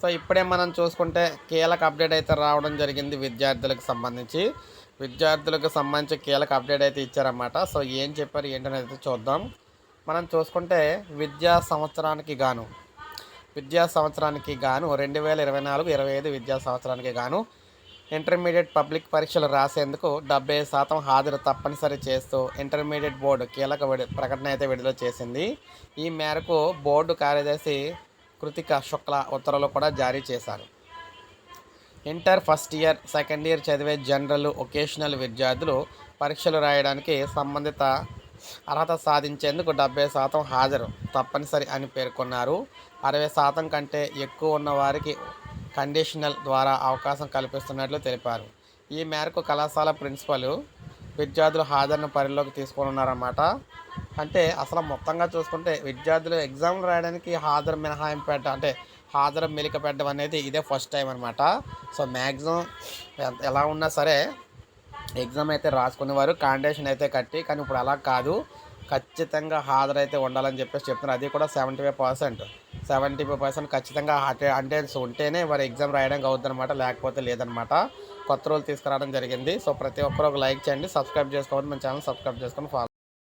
So ఇప్పుడే మనం చూసుకుంటే కీలక అప్డేట్ అయితే రావడం జరిగింది విద్యార్థులకు సంబంధించి. విద్యార్థులకు సంబంధించి కీలక అప్డేట్ అయితే ఇచ్చారన్నమాట. సో ఏం చెప్పారు ఏంటనేది అయితే చూద్దాం. మనం చూసుకుంటే విద్యా సంవత్సరానికి గాను విద్యా సంవత్సరానికి గాను రెండు వేల ఇరవై నాలుగు ఇరవై ఐదు విద్యా సంవత్సరానికి గాను ఇంటర్మీడియట్ పబ్లిక్ పరీక్షలు రాసేందుకు డెబ్బై శాతం హాజరు తప్పనిసరి చేస్తూ ఇంటర్మీడియట్ బోర్డు కీలక విడి ప్రకటన అయితే విడుదల చేసింది. ఈ మేరకు బోర్డు కార్యదర్శి కృతిక శుక్ల ఉత్తర్వులు కూడా జారీ చేశారు. Inter first year second year చదివే జనరల్ ఒకేషనల్ విద్యార్థులు పరీక్షలు రాయడానికి సంబంధిత అర్హత సాధించేందుకు డెబ్బై శాతం హాజరు తప్పనిసరి అని పేర్కొన్నారు. అరవై శాతం కంటే ఎక్కువ ఉన్న వారికి కండిషనల్ ద్వారా అవకాశం కల్పిస్తున్నట్లు తెలిపారు. ఈ మేరకు కళాశాల ప్రిన్సిపల్ విద్యార్థులు హాజరును పరిలోకి తీసుకున్నారన్నమాట అంటే అసలు మొత్తంగా చూసుకుంటే విద్యార్థులు ఎగ్జామ్లు రాయడానికి హాజరు మినహాయింపు పెట్టడం అంటే హాజరు మెలిక పెట్టడం అనేది ఇదే ఫస్ట్ టైం అనమాట సో మ్యాక్సిమం ఎలా ఉన్నా సరే ఎగ్జామ్ అయితే రాసుకునేవారు కాండిడేషన్ అయితే కట్టి కానీ ఇప్పుడు అలా కాదు. ఖచ్చితంగా హాజరైతే ఉండాలని చెప్పేసి చెప్తున్నారు. అది కూడా seventy five percent. Seventy five percent ఖచ్చితంగా అటెండెన్స్ ఉంటేనే వారు ఎగ్జామ్ రాయడానికి అవుతుందన్నమాట లేకపోతే లేదనమాట కొత్త రోజులు తీసుకురావడం జరిగింది. సో ప్రతి ఒక్కరు ఒక లైక్ చేయండి సబ్స్క్రైబ్ చేసుకోవాలి మన ఛానల్ సబ్స్క్రైబ్ చేసుకొని ఫాలో